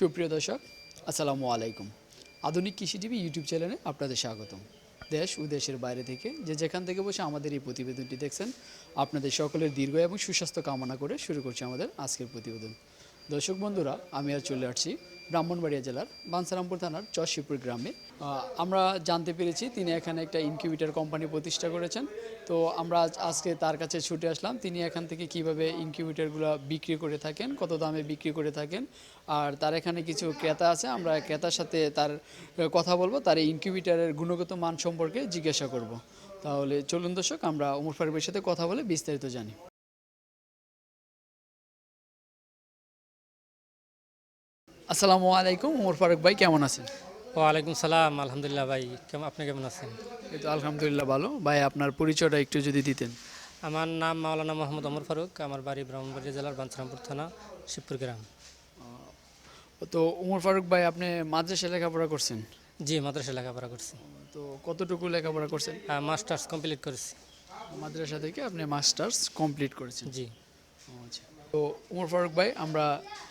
সুপ্রিয় দর্শক, আসসালামু আলাইকুম। আধুনিক কৃষি টিভি ইউটিউব চ্যানেলে আপনাদের স্বাগতম। দেশ ও দেশের বাইরে থেকে যে যেখান থেকে বসে আমাদের এই প্রতিবেদনটি দেখছেন, আপনাদের সকলের দীর্ঘ এবং সুস্বাস্থ্য কামনা করে শুরু করছি আমাদের আজকের প্রতিবেদন। দর্শক বন্ধুরা, আমি আর চলে আসছি ব্রাহ্মণবাড়িয়া জেলার বানসারামপুর থানার চশিপুর গ্রামে। আমরা জানতে পেরেছি তিনি এখানে একটা ইনকিউবেটর কোম্পানি প্রতিষ্ঠা করেছেন। তো আমরা আজকে তার কাছে ছুটে আসলাম। তিনি এখান থেকে কীভাবে ইনকিউবেটরগুলো বিক্রি করে থাকেন, কত দামে বিক্রি করে থাকেন, আর তার এখানে কিছু ক্রেতা আছে। আমরা ক্রেতার সাথে তার কথা বলব, তার এই ইনকিউবেটরের গুণগত মান সম্পর্কে জিজ্ঞাসা করব। তাহলে চলুন দর্শক, আমরা ওমর ফারুকের সাথে কথা বলে বিস্তারিত জানি। আসসালামু আলাইকুম ওমর ফারুক ভাই কেমন আছেন? ওয়ালাইকুম সালাম আলহামদুলিল্লাহ ভাই কেমন আপনি কেমন আছেন? এই তো আলহামদুলিল্লাহ ভালো। ভাই আপনার পরিচয়টা একটু যদি দিতেন। আমার নাম মাওলানা মোহাম্মদ অমর ফারুক আমার বাড়ি ব্রাহ্মণবাড়িয়া জেলার বাঞ্ছারামপুর থানা শিবপুর গ্রাম। তো ওমর ফারুক ভাই আপনি মাদ্রাসা লেখাপড়া করছেন? জি মাদ্রাসা লেখাপড়া করছি। তো কতটুকু লেখাপড়া করছেন? মাস্টার্স কমপ্লিট করেছি। মাদ্রাসা থেকে আপনি মাস্টার্স কমপ্লিট করেছেন। জি। আচ্ছা। তো ওমর ফারুক ভাই, আমরা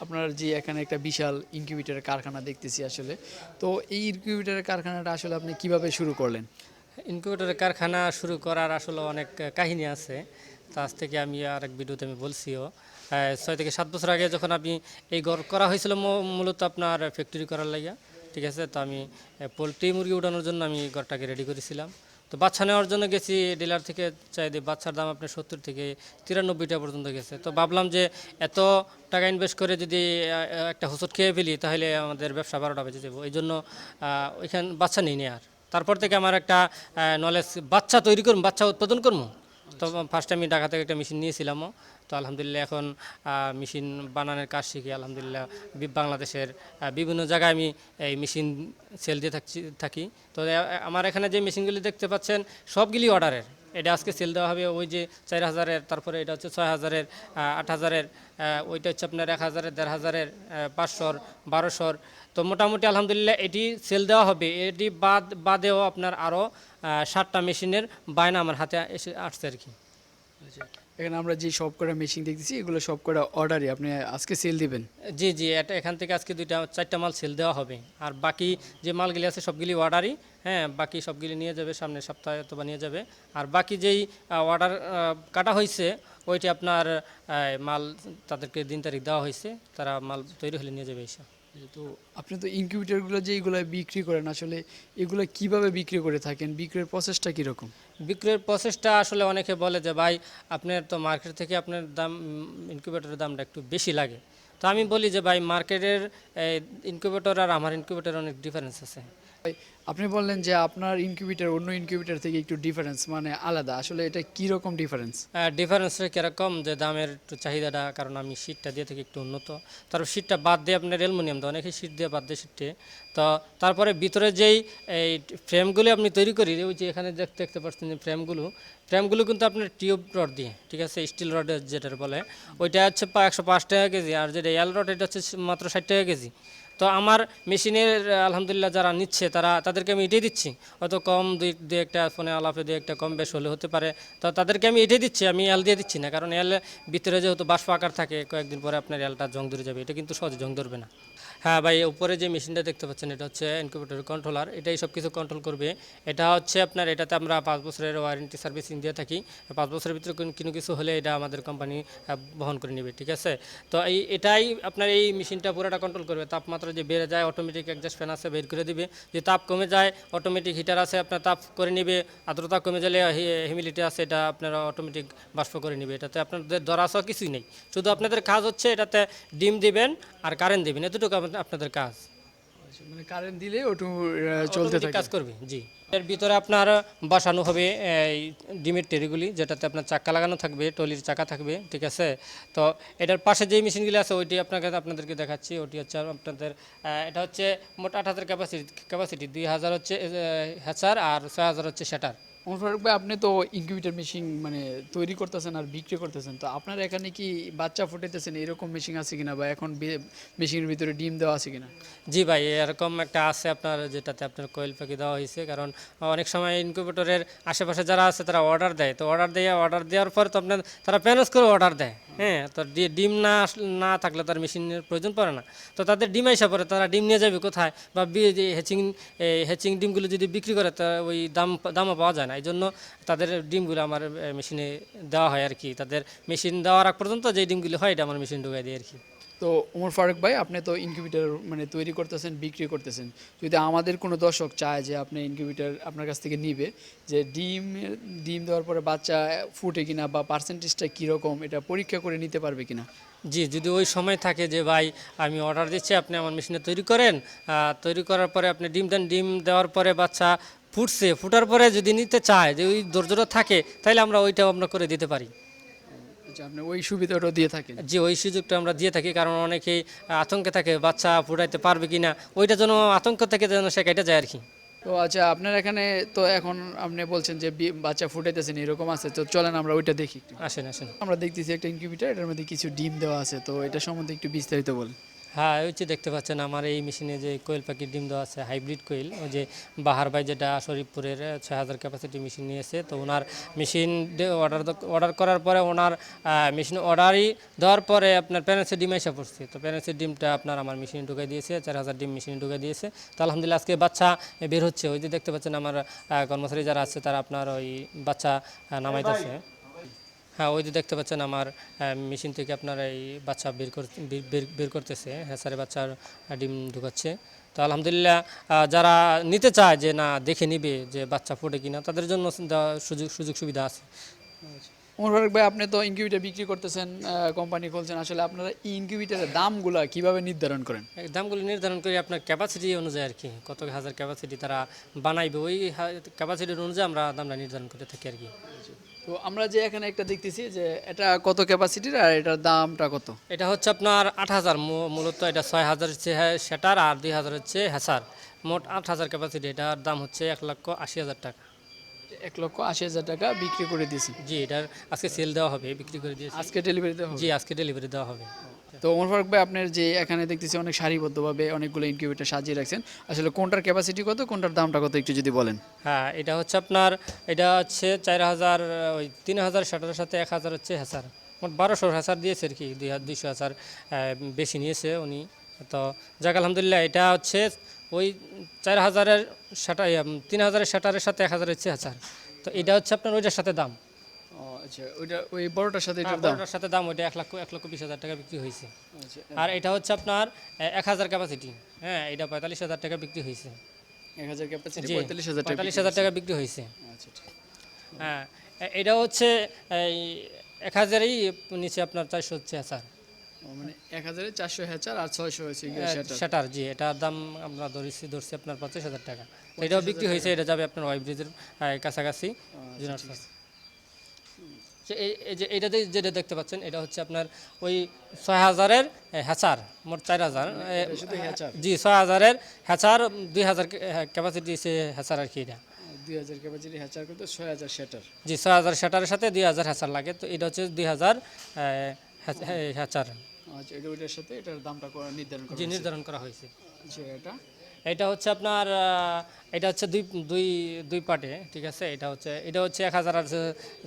আপনার যে এখানে একটা বিশাল ইনকিউবেটরের কারখানা দেখতেছি আসলে। তো এই ইনকিউবেটরের কারখানাটা আসলে আপনি কীভাবে শুরু করলেন? ইনকিউবেটরের কারখানা শুরু করার আসলে অনেক কাহিনী আছে। তা আজ থেকে আমি আর এক ভিডিওতে আমি বলছিও। ছয় থেকে সাত বছর আগে যখন আমি এই ঘর করা হয়েছিল মূলত আপনার ফ্যাক্টরি করার লাগিয়া ঠিক আছে? তো আমি পোলট্রি মুরগি উঠানোর জন্য আমি ঘরটাকে রেডি করেছিলাম। তো বাচ্চা নেওয়ার জন্য গেছি, ডিলার থেকে চাই দিয়ে বাচ্চার দাম আপনি সত্তর থেকে তিরানব্বইটা পর্যন্ত গেছে। তো ভাবলাম যে এত টাকা ইনভেস্ট করে যদি একটা হোসট খেয়ে ফেলি, তাহলে আমাদের ব্যবসা বারোটা বেজে যাব। এই জন্য ওইখান বাচ্চা নিই নি আর। তারপর থেকে আমার একটা নলেজ বাচ্চা তৈরি করুন বাচ্চা উৎপাদন করব তো ফার্স্ট আমি ঢাকা থেকে একটা মেশিন নিয়েছিলামও। তো আলহামদুলিল্লাহ এখন মেশিন বানানোর কাজ শিখি, আলহামদুলিল্লাহ বাংলাদেশের বিভিন্ন জায়গায় আমি এই মেশিন সেল দিয়ে থাকছি থাকি। তো আমার এখানে যে মেশিনগুলি দেখতে পাচ্ছেন, সবগুলি অর্ডারের এটা আজকে সেল দেওয়া হবে, ওই যে চার হাজারের, তারপরে এটা হচ্ছে ছয় হাজারের আট হাজারের ওইটা হচ্ছে আপনার এক হাজারের, দেড় হাজারের পাঁচশোর, বারোশোর। তো মোটামুটি আলহামদুলিল্লাহ এটি সেল দেওয়া হবে। এটি বাদ, বাদেও আপনার আরও সাতটা মেশিনের বায়না আমার হাতে এসে আসছে আর কি। এখানে আমরা যে সব কটা মেশিন দেখতেছি, এগুলো সব কটা অর্ডারই আপনি আজকে সেল দিবেন? জি জি, এটা এখান থেকে আজকে দুইটা, চারটা মাল সেল দেওয়া হবে। আর বাকি যে মালগুলি আছে, সবগুলি অর্ডারই হ্যাঁ বাকি সবগুলি নিয়ে যাবে সামনের সপ্তাহে অথবা নিয়ে যাবে। আর বাকি যেই অর্ডার কাটা হয়েছে ওইটি আপনার মাল তাদেরকে দিন তারিখ দেওয়া হয়েছে তারা মাল তৈরি হলে নিয়ে যাবে এসে। তো আপনি তো ইনকিউবেটরগুলো যে এগুলো বিক্রি করেন, আসলে এগুলো কীভাবে বিক্রি করে থাকেন? বিক্রয়ের প্রসেসটা কীরকম? বিক্রয়ের প্রসেসটা আসলে অনেকে বলে যে, ভাই, আপনার তো মার্কেট থেকে আপনার দাম ইনকিউবেটরের দামটা একটু বেশি লাগে। তো আমি বলি যে, ভাই মার্কেটের ইনকিউবেটর আর আমার ইনকিউবেটর অনেক ডিফারেন্স আছে। আপনি বললেন যে আপনার ইনকিউবেটর অন্য ইনকিউবেটর থেকে একটু ডিফারেন্স মানে আলাদা। আসলে এটা কি রকম ডিফারেন্স ডিফারেন্সটা কীরকম? যে দামের একটু চাহিদাটা, কারণ আমি শীটটা দিয়ে থেকে একটু উন্নত। তারপর শীটটা বাদ দিয়ে আপনার অ্যালুমিনিয়াম দেয় অনেকে শীট দিয়ে বাদ দিয়ে শীটে তো তারপরে ভিতরে যেই, এই ফ্রেমগুলি আপনি তৈরি করি, ওই যে এখানে দেখতে দেখতে পাচ্ছেন যে ফ্রেমগুলো ফ্রেমগুলো কিন্তু আপনার টিউব রড দিয়ে, ঠিক আছে? স্টিল রড যেটা বলে। ওইটা হচ্ছে একশো পাঁচ টাকা কেজি, আর যেটা এল রড এটা হচ্ছে মাত্র ষাট টাকা কেজি। তো আমার মেশিনের আলহামদুলিল্লাহ যারা নিচ্ছে তারা তাদেরকে আমি এটাই দিচ্ছি। হয়তো কম দুই দু একটা ফোনে আলাপে দু একটা কম বেশ হলে হতে পারে। তো তাদেরকে আমি এটাই দিচ্ছি, আমি এল দিয়ে দিচ্ছি না। কারণ এল ভিতরে যেহেতু বাষ্প আকার থাকে, কয়েকদিন পরে আপনার এলটা জং ধরে যাবে। এটা কিন্তু সহজে জং ধরবে না। হ্যাঁ ভাই, উপরে যে মেশিনটা দেখতে পাচ্ছেন, এটা হচ্ছে ইনকিউবেটর কন্ট্রোলার এটাই সব কিছু কন্ট্রোল করবে। এটা হচ্ছে আপনার, এটাতে আমরা পাঁচ বছরের ওয়ারেন্টি সার্ভিসিং দিয়ে থাকি। পাঁচ বছরের ভিতরে কোনো- কিছু হলে এটা আমাদের কোম্পানি বহন করে নেবে, ঠিক আছে? তো এই এটাই আপনার এই মেশিনটা পুরোটা কন্ট্রোল করবে। তাপমাত্রা যে বেড়ে যায় অটোমেটিক অ্যাডজাস্ট ফ্যান আছে, বের করে দিবে। যে তাপ কমে যায় অটোমেটিক হিটার আছে, আপনার তাপ করে নেবে। আর্দ্রতা কমে গেলে হিউমিডিটি আছে, এটা আপনারা অটোমেটিক বাষ্প করে নেবে। এটাতে আপনাদের ধরা আসা কিছুই নেই। শুধু আপনাদের কাজ হচ্ছে এটাতে ডিম দিবেন আর কারেন্ট দিবেন। এতটুকু আপনাদের কাজ? মানে কারেন্ট দিলে ওটু চলতে থাকে। কাজ করবে জি। এর ভিতরে আপনার বসানো হবে এই ডিমের টেরিগুলি যেটাতে আপনার চাকা লাগানো থাকবে টলির চাকা থাকবে ঠিক আছে? তো এটার পাশে যেই মেশিনগুলি আছে ওইটি আপনাকে আপনাদেরকে দেখাচ্ছি। ওটি হচ্ছে আপনাদের এটা হচ্ছে মোট আট হাজার ক্যাপাসিটি ক্যাপাসিটি দুই হাজার হচ্ছে হ্যাচার আর ছয় হাজার হচ্ছে সেটার। ভাই আপনি তো ইনকিউবেটর মেশিন মানে তৈরি করতেছেন আর বিক্রি করতেছেন, তো আপনার এখানে কি বাচ্চা ফুটেতেছেন এরকম মেশিন আছে কিনা বা এখন মেশিনের ভিতরে ডিম দেওয়া আছে কিনা? জি ভাই, এরকম একটা আছে আপনার, যেটাতে আপনার কোয়েল পাখি দেওয়া হয়েছে, কারণ অনেক সময় ইনকিউবেটরের আশেপাশে যারা আছে তারা অর্ডার দেয়, তো অর্ডার দিয়ে অর্ডার দেওয়ার পর তো আপনার, তারা প্যানেজ করে অর্ডার দেয়। হ্যাঁ তো ডিম না না থাকলে তার মেশিনের প্রয়োজন পড়ে না। তো তাদের ডিম এসে পরে তারা ডিম নিয়ে যাবে কোথায়? বা হ্যাচিং হ্যাচিং ডিমগুলো যদি বিক্রি করে, তা ওই দাম দামও পাওয়া যায় না। এই জন্য তাদের ডিমগুলো আমার মেশিনে দেওয়া হয় আর কি। তাদের মেশিন দেওয়ার আগ পর্যন্ত যে ডিমগুলো হয়, এটা আমার মেশিন ঢুকাই দিই আর কি। তো ওমর ফারুক ভাই, আপনি তো ইনকিউবেটর মানে তৈরি করতেছেন, বিক্রি করতেছেন। যদি আমাদের কোনো দর্শক চায় যে আপনি ইনকিউবেটর আপনার কাছ থেকে নিবে, যে ডিম ডিম দেওয়ার পরে বাচ্চা ফুটে কিনা বা পার্সেন্টেজটা কীরকম, এটা পরীক্ষা করে নিতে পারবে কিনা? জি, যদি ওই সময় থাকে যে, ভাই, আমি অর্ডার দিচ্ছি, আপনি আমার মেশিনে তৈরি করেন। তৈরি করার পরে আপনি ডিম দেন, ডিম দেওয়ার পরে বাচ্চা ফুটছে, ফুটার পরে যদি নিতে চায়, যে ওই ধৈর্যটা থাকে তাহলে আমরা ওইটাও আমরা করে দিতে পারি। আচ্ছা আপনি? ওই সুবিধাটাও দিয়ে থাকেন। যে ওই সুযোগটা আমরা দিয়ে থাকি কারণ অনেকেই আতঙ্কে থাকে বাচ্চা ফুটাইতে পারবে কি না ওইটা যেন আতঙ্ক থেকে যেন সে কেটে যায় আর কি তো আচ্ছা আপনার এখানে তো এখন আপনি বলছেন যে বি- বাচ্চা ফুটাইতেছেন এরকম আছে তো চলেন আমরা ওইটা দেখি একটু। আসেন আসেন। আমরা দেখতেছি একটা ইনকিউবিটার এটার মধ্যে কিছু ডিম দেওয়া আছে তো এটা সম্বন্ধে একটু বিস্তারিত বলেন। হ্যাঁ ওই যে দেখতে পাচ্ছেন আমার এই মেশিনে যে কোয়েল পাখির ডিম দেওয়া আছে, হাইব্রিড কোয়েল, ওই যে বাহার ভাই যেটা শরীফপুরের ছয় হাজার ক্যাপাসিটি মেশিন নিয়েছে। তো ওনার মেশিন অর্ডার অর্ডার করার পরে ওনার মেশিন অর্ডারই দেওয়ার পরে আপনার প্যারেন্টসের ডিম এসে পড়ছে। তো প্যারেন্টসের ডিমটা আপনার আমার মেশিনে ঢুকে দিয়েছে, চার হাজার ডিম মেশিনে ঢুকে দিয়েছে। তো আলহামদুলিল্লাহ আজকে বাচ্চা বের হচ্ছে। ওই যে দেখতে পাচ্ছেন আমার কর্মচারী যারা আছে, তারা আপনার ওই বাচ্চা নামাইতেছে। হ্যাঁ ওই যে দেখতে পাচ্ছেন আমার মেশিন থেকে আপনার এই বাচ্চা বের বের- করতেছে। হ্যাঁ স্যারে বাচ্চার ডিম ঢুকাচ্ছে। তো আলহামদুলিল্লাহ যারা নিতে চায় যে না দেখে নিবে যে বাচ্চা ফুটে কিনা তাদের জন্য সুযোগ সুযোগ সুবিধা আছে। ফারুক ভাই আপনি তো ইনকিউবেটর বিক্রি করতেছেন কোম্পানি খুলছেন। আসলে আপনারা ইনকিউবেটরের দামগুলো কীভাবে নির্ধারণ করেন? দামগুলো নির্ধারণ করে আপনার ক্যাপাসিটি অনুযায়ী আর কি কত হাজার ক্যাপাসিটি তারা বানাইবে ওই ক্যাপাসিটির অনুযায়ী আমরা দামটা নির্ধারণ করে থাকি আর কি। তো আমরা যে এখানে একটা দেখতেছি যে এটা কত ক্যাপাসিটির আর এটার দামটা কত? এটা হচ্ছে আপনার আট হাজার মূলত এটা ছয় হাজার হচ্ছে সেটার আর দুই হাজার হচ্ছে হ্যাসার মোট আট হাজার ক্যাপাসিটি, এটার দাম হচ্ছে এক লক্ষ আশি হাজার টাকা। এক লক্ষ আশি হাজার টাকা বিক্রি করে দিয়েছি। জি এটার আজকে সেল দেওয়া হবে বিক্রি করে দিয়েছি। আজকে ডেলিভারিতে হবে? জি আজকে ডেলিভারি দেওয়া হবে। তো ওমর ফারুক ভাই আপনার যে এখানে দেখতেছি অনেক সারিবদ্ধভাবে অনেকগুলো ইনকিউবেটর সাজিয়ে রাখছেন। আসলে কোনটার ক্যাপাসিটি কত কোনটার দামটা কত একটু যদি বলেন? হ্যাঁ এটা হচ্ছে আপনার এটা হচ্ছে চার হাজার ওই তিন হাজার ষাটের সাথে এক হাজার হচ্ছে হ্যাসার মোট বারোশো হ্যাসার দিয়েছে আর কি দুই হাজার দুইশো হাজার বেশি নিয়েছে উনি। তো যাক আলহামদুলিল্লাহ এটা হচ্ছে ওই চার হাজারের শাটার তিন হাজারের শাটারের সাথে এক হাজারের হচ্ছে হ্যাসার তো এটা হচ্ছে আপনার ওইটার সাথে দাম। আচ্ছা ওইটা ওই বড়টার সাথে এটার দাম? হ্যাঁ, বড়টার সাথে দাম ওইটা এক লক্ষ এক লক্ষ বিশ হাজার টাকা বিক্রি হয়েছে। আচ্ছা আর এটা হচ্ছে আপনার এক হাজার ক্যাপাসিটি হ্যাঁ এটা পঁয়তাল্লিশ হাজার টাকা বিক্রি হয়েছে। এক হাজার ক্যাপাসিটি পঁয়তাল্লিশ হাজার টাকা পঁয়তাল্লিশ হাজার টাকা বিক্রি হয়েছে। আচ্ছা হ্যাঁ এটা হচ্ছে এক হাজারই নিচে আপনার চারশো হচ্ছে স্যার মানে এক হাজারে চারশো হ্যাচার আর ছয়শো হয়েছে গিয়ে সেটার জি এটার দাম আমরা ধরেছি ধরছি আপনার পঞ্চাশ হাজার টাকা। এটাও বিক্রি হয়েছে এটা যাবে আপনার ওয়াই ব্রিজের কাছাকাছি জুনার এই এই যে যেটা দেখতে পাচ্ছেন এটা হচ্ছে আপনার ওই ছয় হাজারের হ্যাচার মোট চার হাজার। হ্যাচার? জি ছয় হাজারের হ্যাচার দুই হাজার ক্যাপাসিটি সে হ্যাচার আর কি এটা। দুই হাজার ক্যাপাসিটি হ্যাচার করতে ছয় হাজার সেটার জি ছয় হাজার সেটারের সাথে দুই হাজার হ্যাচার লাগে তো এটা হচ্ছে দুই হাজার হ্যাচার। আচ্ছা এটা ওইটার সাথে এটার দামটা নির্ধারণ করা নির্ধারণ করা হয়েছে। আচ্ছা এটা? এটা হচ্ছে আপনার এটা হচ্ছে দুই দুই দুই পার্টে ঠিক আছে? এটা হচ্ছে এটা হচ্ছে এক হাজার আর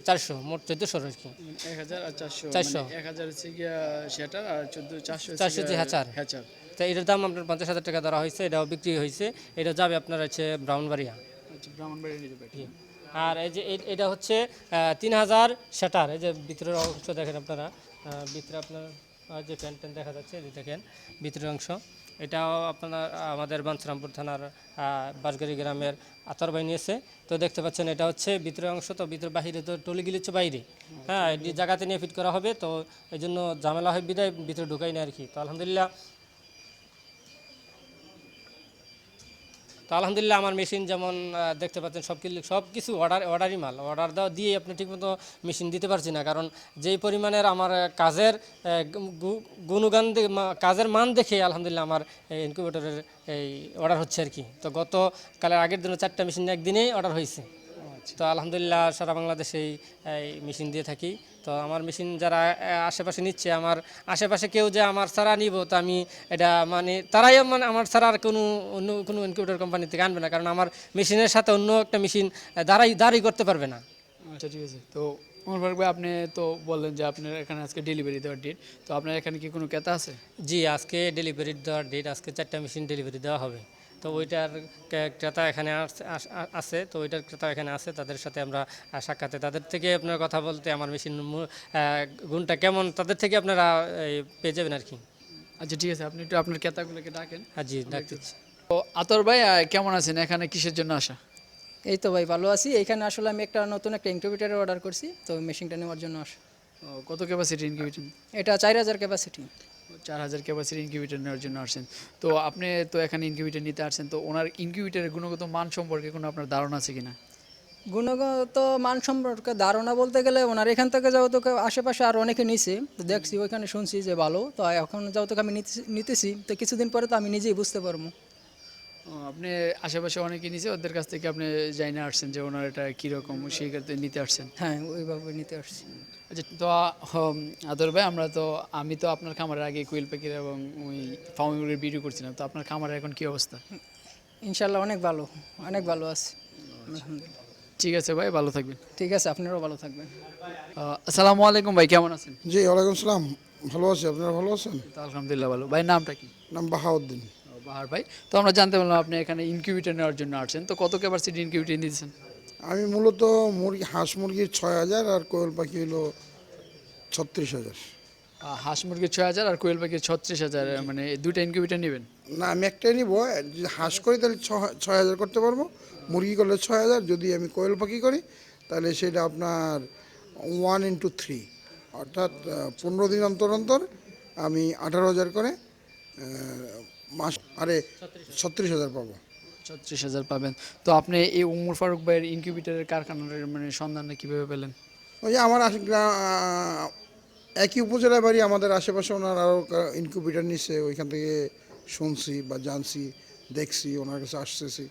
চারশো মোট চোদ্দোশো আর কি এক হাজার আর চারশো চারশো। এক হাজার হচ্ছে গিয়া সেটার আর চোদ্দ চারশো চারশো যে হ্যাচার। হ্যাচার তো এটার দাম আপনার পঞ্চাশ হাজার টাকা ধরা হয়েছে এটাও বিক্রি হয়েছে এটা যাবে আপনার হচ্ছে ব্রাউনবাড়িয়া আচ্ছা আর এই যে এটা হচ্ছে তিন হাজার সেটার এই যে ভিতরের অংশ দেখেন আপনারা ভিতরে আপনার যে প্যান্ট ট্যান্ট দেখা যাচ্ছে এটি দেখেন, ভিতরের অংশ। এটাও আপনার আমাদের বাঞ্ছরামপুর থানার বাসগাড়ি গ্রামের আতর নিয়েছে। তো দেখতে পাচ্ছেন, এটা হচ্ছে ভিতরের অংশ, তো ভিতরে বাহিরে তো টলি হচ্ছে বাইরে। হ্যাঁ এটি জায়গাতে নিয়ে ফিট করা হবে, তো এই জন্য ঝামেলা হয়, বিদায় ভিতরে ঢুকাই না আর কি। তো আলহামদুলিল্লাহ আলহামদুলিল্লাহ আমার মেশিন যেমন দেখতে পাচ্ছেন, সব সব কিছু অর্ডার অর্ডারই মাল। অর্ডার দেওয়া দিয়ে আপনি ঠিকমতো মেশিন দিতে পারছি না। কারণ যেই পরিমাণের আমার কাজের গুণগান কাজের মান দেখে আলহামদুলিল্লাহ আমার ইনকিউবেটরের এই অর্ডার হচ্ছে আর কি। তো গতকালের আগের দিনে চারটা মেশিন একদিনেই অর্ডার হয়েছে। তো আলহামদুলিল্লাহ সারা বাংলাদেশেই এই মেশিন দিয়ে থাকি। তো আমার মেশিন যারা আশেপাশে নিচ্ছে আমার আশেপাশে কেউ যে আমার ছাড়া নিব তো আমি এটা মানে তারাই মানে আমার ছাড়া আর কোনো অন্য কোনো ইনকিউবেটর কোম্পানি থেকে আনবে না। কারণ আমার মেশিনের সাথে অন্য একটা মেশিন দাঁড়াই দাঁড়াই করতে পারবে না। আচ্ছা ঠিক আছে। তো ভাই আপনি তো বললেন যে আপনার এখানে আজকে ডেলিভারি দেওয়ার ডেট তো আপনার এখানে কি কোনো ক্রেতা আছে? জি আজকে ডেলিভারি দেওয়ার ডেট আজকে চারটা মেশিন ডেলিভারি দেওয়া হবে। তো ওইটার ক্রেতা এখানে আছে তো ওইটার ক্রেতা এখানে আছে তাদের সাথে আমরা সাক্ষাতে। তাদের থেকে আপনার কথা বলতে আমার মেশিন গুণটা কেমন? তাদের থেকে আপনারা পেয়ে যাবেন আর কি আচ্ছা ঠিক আছে। আপনি একটু আপনার ক্রেতাগুলোকে ডাকেন। হ্যাঁ জি ডাকতেছি। তো আতর ভাই কেমন আছেন? এখানে কিসের জন্য আসা? এই তো ভাই ভালো আছি। এখানে আসলে আমি একটা নতুন একটা ইনকিউবেটার অর্ডার করছি তো মেশিনটা নেওয়ার জন্য আসা। ও, কত ক্যাপাসিটি ইনকিউবেটর এটা চার হাজার ক্যাপাসিটি চার হাজার ক্যাপাসিটি ইনকিউবেটার নেওয়ার জন্য আসছেন। তো আপনি তো এখানে ইনকিউবেটার নিতে আসছেন, তো ওনার ইনকিউবেটারের গুণগত মান সম্পর্কে কোনো আপনার ধারণা আছে কিনা? গুণগত মান সম্পর্কে ধারণা বলতে গেলে ওনার এখান থেকে যাও তো আশেপাশে আর অনেকে নিছে দেখছি ওইখানে শুনছি যে ভালো, তো এখন যাও তোকে আমি নিতেছি- তো কিছুদিন পরে তো আমি নিজেই বুঝতে পারব। আপনি আশেপাশে অনেকে নিছে ওদের কাছ থেকে আপনি যাই না আসছেন যে ওনার এটা কীরকম সেই ক্ষেত্রে নিতে আসছেন? হ্যাঁ ওইভাবে নিতে আসছি। আচ্ছা তো হম, আদর ভাই আমরা তো আমি তো আপনার খামারের আগে কুইল পাখির এবং ওই ফার্মিংয়ের ভিডিও করছিলাম তো আপনার খামারের এখন কী অবস্থা? ইনশাল্লাহ অনেক ভালো অনেক ভালো আছে আলহামদুলিল্লাহ। ঠিক আছে ভাই ভালো থাকবেন। ঠিক আছে আপনারাও ভালো থাকবেন। আসসালামু আলাইকুম ভাই কেমন আছেন? জি ওয়ালাইকুম সালাম ভালো আছি আপনারা ভালো আছেন? আলহামদুলিল্লাহ ভালো। ভাই নামটা কি? নাম বাহাউদ্দিন। বাহার ভাই। তো আমরা জানতে পারলাম আপনি এখানে ইনকিউবেটর নেওয়ার জন্য আসছেন। তো কত ক্যাপাসিটি ইনকিউবেটর নিয়েছেন আমি মূলত মুরগি হাঁস মুরগির ছয় হাজার আর কোয়েল পাখি হলো ছত্রিশ হাজার। হাঁস মুরগির ছয় হাজার আর কোয়েল পাখির ছত্রিশ হাজার মানে দুইটা ইনকিউবেটর নেবেন? না আমি একটাই নিব হাঁস করি তাহলে ছ- ছয় হাজার করতে পারব। মুরগি করলে ছয় হাজার যদি আমি কোয়েল পাখি করি তাহলে সেটা আপনার ওয়ান ইন্টু থ্রি অর্থাৎ পনেরো দিন অন্তর অন্তর আমি আঠারো হাজার করে মাস আরে ছত্রিশ হাজার পাবো। ছত্রিশ হাজার পাবেন। তো আপনি এই উমর ফারুক ভাইয়ের ইনকিউবেটরের কারখানার মানে সন্ধানটা কীভাবে পেলেন? ওই যে আমার একই উপজেলায় বাড়ি আমাদের আশেপাশে ওনার আরও ইনকিউবেটার নিচ্ছে ওইখান থেকে শুনছি বা জানছি দেখছি ওনার কাছে আসতেছি।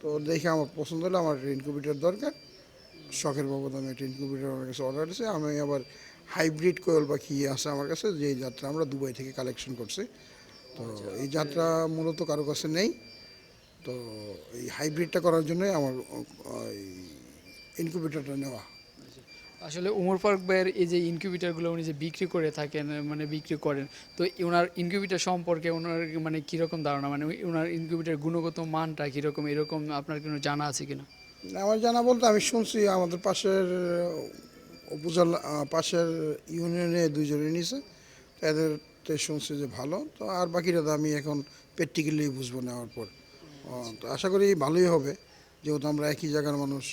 তো দেখে আমার পছন্দ হলো আমার একটা ইনকিউবেটার দরকার। শখের বাবদ আমি একটা ইনকিউবেটার ওনার কাছে অর্ডার দিয়েছি আমি আবার হাইব্রিড কোয়েল পাখি আছে আমার কাছে যে যাত্রা আমরা দুবাই থেকে কালেকশন করছি। তো এই যাত্রা মূলত কারও কাছে নেই। তো এই হাইব্রিডটা করার জন্যই আমার ইনকিউবেটারটা নেওয়া। আসলে উমর ফারুক ভাইয়ের এই যে ইনকিউবেটারগুলো উনি যে বিক্রি করে থাকেন মানে বিক্রি করেন তো ওনার ইনকিউবেটার সম্পর্কে ওনার মানে কীরকম ধারণা? মানে ওনার ইনকিউবেটার গুণগত মানটা কীরকম? এরকম আপনার কোনো জানা আছে কিনা? আমার জানা বলতে আমি শুনছি আমাদের পাশের উপজেলা পাশের ইউনিয়নে দুইজনে নিছে। তো এদের তে শুনছি যে ভালো তো আর বাকিটা তো আমি এখন প্র্যাকটিক্যালি বুঝব নেওয়ার পর। তো আশা করি ভালোই হবে যেহেতু আমরা একই জায়গার মানুষ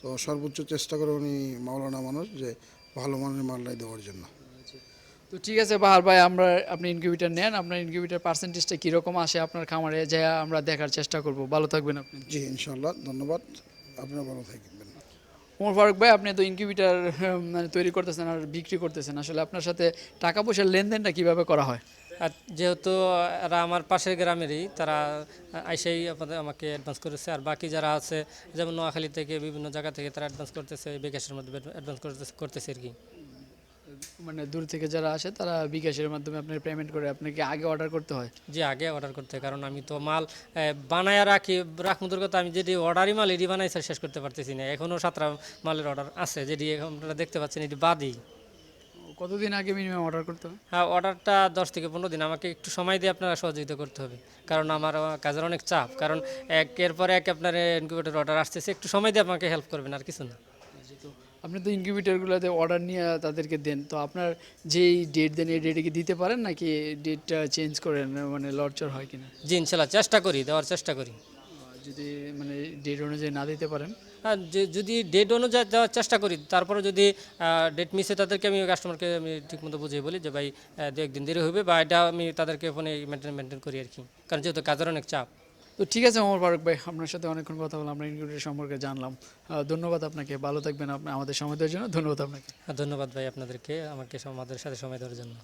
তো সর্বোচ্চ চেষ্টা করে উনি মাওলানা মানুষ যে ভালো মানের মাল্লাই দেওয়ার জন্য। তো ঠিক আছে বাহার ভাই আমরা আপনি ইনকিউবেটার নেন আপনার ইনকিউবেটার পার্সেন্টেজটা কীরকম আসে আপনার খামারে যা আমরা দেখার চেষ্টা করব। ভালো থাকবেন আপনি। জি ইনশাল্লাহ ধন্যবাদ আপনারা ভালো থাকবেন। উমর ভাই, আপনি তো ইনকিউবেটার মানে তৈরি করতেছেন আর বিক্রি করতেছেন। আসলে আপনার সাথে টাকা পয়সার লেনদেনটা কীভাবে করা হয়? আর যেহেতু এরা আমার পাশের গ্রামেরই, তারা আইসেই আপনাদের আমাকে অ্যাডভান্স করেছে। আর বাকি যারা আছে, যেমন নোয়াখালী থেকে বিভিন্ন জায়গা থেকে তারা অ্যাডভান্স করতেছে বিকাশের মধ্যে অ্যাডভান্স করতেছে করতেছে আর কি। মানে দূর থেকে যারা আসে তারা বিকাশের মাধ্যমে আপনার পেমেন্ট করে আপনাকে আগে অর্ডার করতে হয়। যে আগে অর্ডার করতে হয়, কারণ আমি তো মাল বানায় রাখি রাখমুদুর কথা আমি যেটি অর্ডারই মাল এটি বানাই স্যার শেষ করতে পারতেছি না। এখনও সাতটা মালের অর্ডার আছে যেটি আপনারা দেখতে পাচ্ছেন এটি বাদই। কতদিন আগে মিনিমাম অর্ডার করতে হবে হ্যাঁ অর্ডারটা দশ থেকে পনেরো দিন। আমাকে একটু সময় দিয়ে আপনারা সহযোগিতা করতে হবে। কারণ আমার কাজের অনেক চাপ। কারণ একের পরে এক আপনার ইনকিউবেটর অর্ডার আসতেছে একটু সময় দিয়ে আমাকে হেল্প করবেন আর কিছু না। আপনি তো ইনকিউবেটারগুলোতে অর্ডার নিয়ে তাদেরকে দেন তো আপনার যেই ডেট দেন এই ডেটে কি দিতে পারেন নাকি ডেটটা চেঞ্জ করেন মানে লরচর হয় কিনা? জি ইনশাল্লাহ চেষ্টা করি দেওয়ার চেষ্টা করি। যদি মানে ডেট অনুযায়ী না দিতে পারেন? হ্যাঁ যে- যদি ডেট অনুযায়ী দেওয়ার চেষ্টা করি তারপরে যদি ডেট মিসে তাদেরকে আমি কাস্টমারকে আমি ঠিকমতো বুঝিয়ে বলি যে ভাই দু একদিন দেরি হবে বা এটা আমি তাদেরকে ফোনে মেনটেন মেনটেন করি আর কি কারণ যেহেতু কাজের অনেক চাপ। তো ঠিক আছে, অমর ফারুক ভাই, আপনার সাথে অনেকক্ষণ কথা বললাম, আমরা ইনকিউবেটার সম্পর্কে জানলাম। ধন্যবাদ আপনাকে, ভালো থাকবেন আপনি আমাদের সময় দেওয়ার জন্য, ধন্যবাদ আপনাকে। ধন্যবাদ ভাই আপনাদেরকে, আমাকে আমাদের সাথে সময় দেওয়ার জন্য।